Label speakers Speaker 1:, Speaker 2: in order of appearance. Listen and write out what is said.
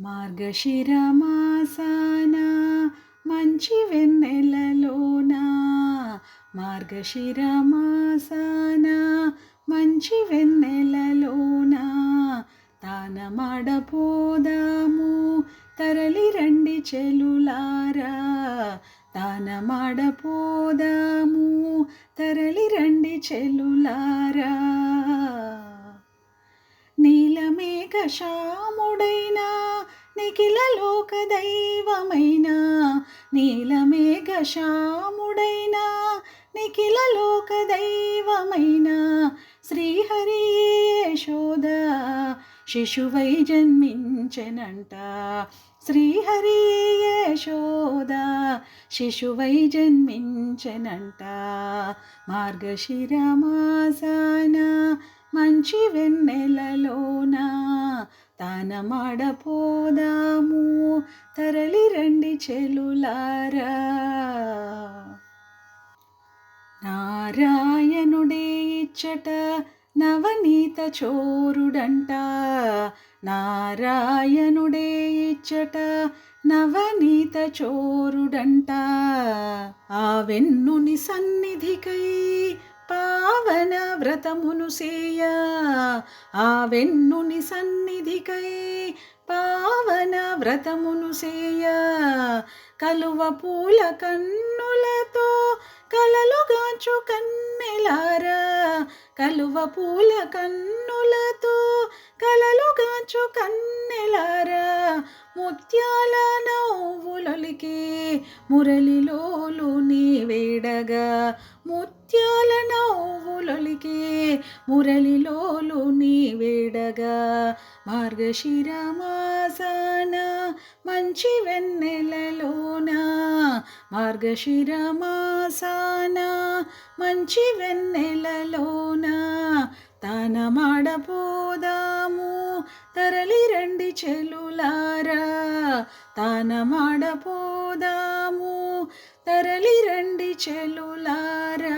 Speaker 1: మార్గశిరమాసాన మంచి వెన్నెలలోన. మార్గశిరమాసాన మంచి వెన్నెలలోన. తానమాడపోదాము తరలి రండి చెలులారా. తానమాడపోదాము తరలి రండి చెలులారా. నీలమేఘ నిఖిల లోక దైవమైనా నీలమేఘ శ్యాముడైన నిఖిల లోక దైవమైనా శ్రీహరి యశోద. శిశువై జన్మించెనంట శ్రీహరి యశోద. శిశువై జన్మించెనంట మార్గశిర మాసాన మంచి వెన్నెలలోన తానమాడపోదాము. తరలి రండి చెలులారా. నారాయణుడే ఇచ్చట నవనీత చోరుడంట. నారాయణుడే ఇచ్చట నవనీత చోరుడంట. ఆ వెన్నుని సన్నిధికై పావన వ్రతమును సేయ ఆ వెన్నుని సన్నిధికై పావన వ్రతమును సేయ. కలువ పూల కన్నులతో కలలుగాచు కన్నెలారా. కలువ పూల కన్నులతో కలలుగాచు కన్నెలారా. ముత్యాల నవ్వులొలికి మురళిలోలు నీ వేడగా. ముత్యాల మురళిలోలు నీ వేడగా మార్గశిర మంచి వెన్నెలలోన? మార్గశిరమాసాన మంచి వెన్నెలలోన? తానమాడపోదాము తరలి రండి చెలులారా. తానమాడపోదాము తరలి రండి చెలులారా.